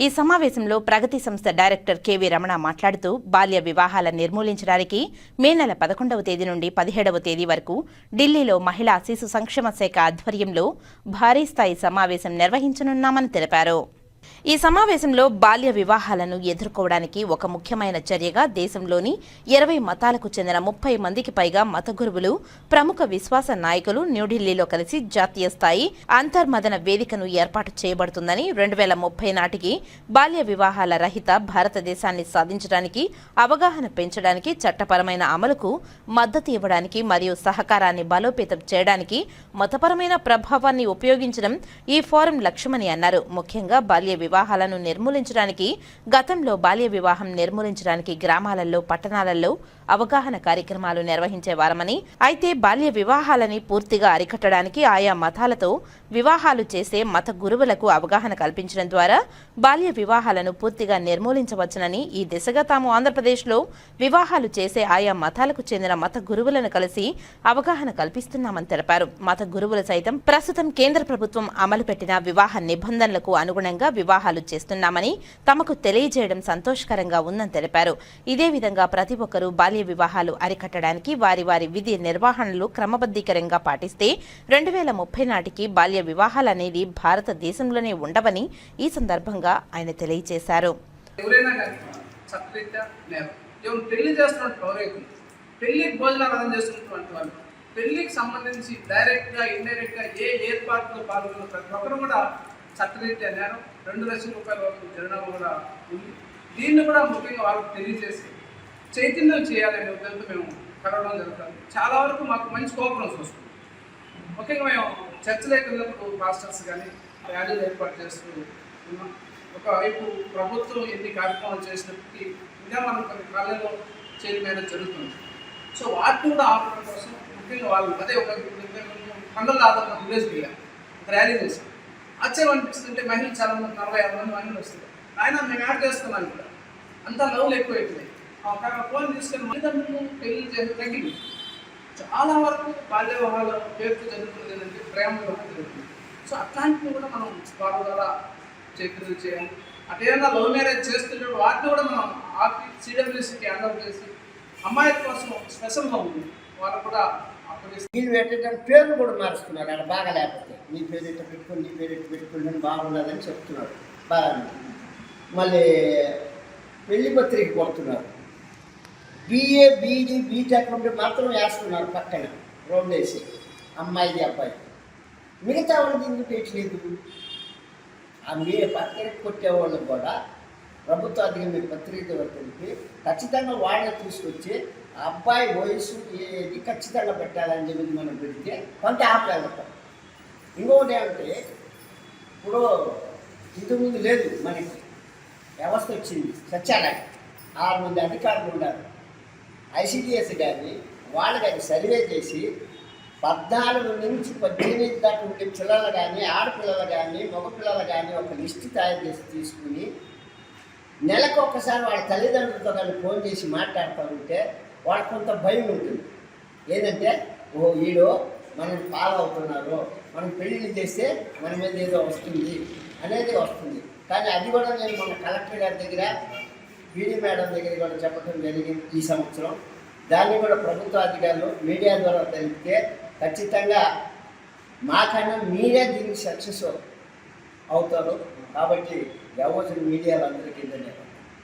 ఈ సమావేశంలో ప్రగతి సంస్థ డైరెక్టర్ కెవి రమణ మాట్లాడుతూ బాల్య వివాహాల నిర్మూలించడానికి మే నెల పదకొండవ తేదీ నుండి పదిహేడవ తేదీ వరకు ఢిల్లీలో మహిళా శిశు సంక్షేమ శాఖ ఆధ్వర్యంలో భారీ స్థాయి సమావేశం నిర్వహించనున్నామని తెలిపారు. ఈ సమావేశంలో బాల్య వివాహాలను ఎదుర్కోవడానికి ఒక ముఖ్యమైన చర్యగా దేశంలోని ఇరవై మతాలకు చెందిన ముప్పై మందికి పైగా మత గురువులు ప్రముఖ విశ్వాస నాయకులు న్యూఢిల్లీలో కలిసి జాతీయ స్థాయి అంతర్మదన వేదికను ఏర్పాటు చేయబడుతుందని రెండు వేల ముప్పై నాటికి బాల్య వివాహాల రహిత భారతదేశాన్ని సాధించడానికి అవగాహన పెంచడానికి చట్టపరమైన అమలుకు మద్దతు ఇవ్వడానికి మరియు సహకారాన్ని బలోపేతం చేయడానికి మతపరమైన ప్రభావాన్ని ఉపయోగించడం ఈ ఫోరం లక్ష్యమని అన్నారు. ముఖ్యంగా బాల్య వివాహాలను నిర్మూలించడానికి గతంలో బాల్య వివాహం నిర్మూలించడానికి గ్రామాలలో పట్టణాలలో అవగాహన కార్యక్రమాలు నిర్వహించేవారమని అయితే బాల్య వివాహాలని పూర్తిగా అరికట్టడానికి ఆయా మతాలతో వివాహాలు చేసే మత గురువులకు అవగాహన కల్పించడం ద్వారా బాల్య వివాహాలను పూర్తిగా నిర్మూలించవచ్చునని ఈ దిశగా తాము ఆంధ్రప్రదేశ్లో వివాహాలు చేసే ఆయా మతాలకు చెందిన మత గురువులను కలిసి అవగాహన కల్పిస్తున్నామని తెలిపారు. మత గురువులు సైతం ప్రస్తుతం కేంద్ర ప్రభుత్వం అమలు పెట్టిన వివాహ నిబంధనలకు అనుగుణంగా వివాహాలు చేస్తున్నామని తమకు తెలియజేయడం సంతోషకరంగా ఉందని తెలిపారు. ఇదే విధంగా ప్రతి ఒక్కరూ బాల్య వివాహాలు అరికట్టడానికి వారి వారి విధి నిర్వహణలు క్రమబద్ధీకరంగా పాటిస్తే రెండు వేల ముప్పై నాటికి బాల్య వివాహాలు అనేది భారతదేశంలోనే ఉండవని ఈ సందర్భంగా ఆయన తెలియజేశారు. ఎవరైనా పెళ్ళి చేస్తున్నట్టు ఎవరైతే పెళ్ళికి భోజనాలు అర్థం చేస్తున్నటువంటి వాళ్ళు పెళ్ళికి సంబంధించి డైరెక్ట్గా ఇండైరెక్ట్గా ఏ ఏర్పాటులో పాల్గొన్న ప్రతి ఒక్కరు కూడా చట్టరీత్యా నేరం రెండు లక్షల రూపాయల వరకు జరిమానా కూడా ఉంది. దీన్ని కూడా ముఖ్యంగా వాళ్ళకి తెలియజేసి చైతన్యం చేయాలనే ఉద్దేశంతో మేము కలవడం జరుగుతుంది. చాలా వరకు మాకు మంచి కోపరం వస్తుంది. ముఖ్యంగా మేము చర్చలకు వెళ్ళినప్పుడు మాస్టర్స్ కానీ ర్యాలీలు ఏర్పాటు చేస్తూ ఉన్నాం. ఒకవైపు ప్రభుత్వం ఎన్ని కార్యక్రమాలు చేసినప్పటికీ ఇంకా మనం కొన్ని కాలంలో చేరిపోయడం జరుగుతుంది. సో వాటిని కూడా ఆపడం కోసం ముఖ్యంగా వాళ్ళు అదే ఒక పండుగ ఆధారంగా విలేజ్ వెళ్ళాం ర్యాలీ చేసాం ఆశ్చర్యం అనిపిస్తుంటే మహిళలు చాలా మంది నలభై యాభై మంది మహిళలు వస్తుంది ఆయన మేము యాడ్ చేస్తున్నాం ఇక్కడ. అంతా లవ్లు ఎక్కువైపోయాయి. ఒక ఫోన్ తీసుకొని తల్లిదండ్రులు పెళ్ళి చేసి తగ్గింది చాలా వరకు బాల్య వివాహాలు పేరుతో జరుగుతుంది ఏంటంటే ప్రేమ వివాహం జరుగుతుంది సో అట్లాంటివి కూడా మనం వాళ్ళ ద్వారా చేతులు చేయాలి. అదేవిధంగా లవ్ మ్యారేజ్ చేస్తుంటే వాటిని కూడా మనం ఆపి సిడబ్ల్యూసీకి హ్యాండ్ చేసి అమ్మాయిల కోసం స్పెషల్గా ఉంది. వాళ్ళు కూడా నీళ్ళు పెట్టేటప్పుడు పేర్లు కూడా మారుస్తున్నారు అక్కడ బాగా లేకపోతే నీ పేరు ఎట్లా పెట్టుకుని నీ పేరు ఎట్లా పెట్టుకుని బాగున్నదని చెప్తున్నారు బాగా మళ్ళీ పెళ్ళి పత్రిక కొడుతున్నారు బీఏ బీడీ బీటెక్ ఉంటే మాత్రం వేస్తున్నారు పక్కన రోడ్ వేసి అమ్మాయిది అబ్బాయి. మిగతా వాళ్ళది ఎందుకు వేయట్లేదు? ఆ మీ పత్రిక కొట్టేవాళ్ళు కూడా ప్రభుత్వ అధికారి పత్రిక తెలిపి ఖచ్చితంగా వాళ్ళని తీసుకొచ్చి అబ్బాయి వయసు ఏది ఖచ్చితంగా పెట్టాలని చెప్పి మనం పెడితే కొంత ఆపగలుగుతాం ఇంకొకటి ఏమంటే ఇప్పుడు ఇంతకుముందు లేదు మనకి. వ్యవస్థ వచ్చింది సత్యాలయం. ఆరు మంది అధికారులు ఉన్నారు. ఐసిడిఎస్ కానీ వాళ్ళు కానీ సర్వే చేసి పద్నాలుగు నుంచి పద్దెనిమిది దాకా ఉండే పిల్లలు కానీ ఆడపిల్లలు కానీ మగపిల్లలు కానీ ఒక లిస్ట్ తయారు చేసి తీసుకుని నెలకు ఒక్కసారి వాళ్ళ తల్లిదండ్రులతో కానీ ఫోన్ చేసి మాట్లాడుతూ ఉంటే వాళ్ళకి కొంత భయం ఉంటుంది. ఏంటంటే ఓ వీడు మనం ఫాలో అవుతున్నారు మనం పెళ్ళిళ్ళు చేస్తే మన మీద ఏదో వస్తుంది అనేది వస్తుంది. కానీ అది కూడా నేను మన కలెక్టర్ గారి దగ్గర పీడీ మేడం దగ్గర కూడా చెప్పడం జరిగింది ఈ సంవత్సరం. దాన్ని కూడా ప్రభుత్వ అధికారులు మీడియా ద్వారా తెలిపితే ఖచ్చితంగా మాకన్నా మీరే దీనికి సక్సెస్ అవుతారు. కాబట్టి ఎవరు మీడియాలందరికీ నేను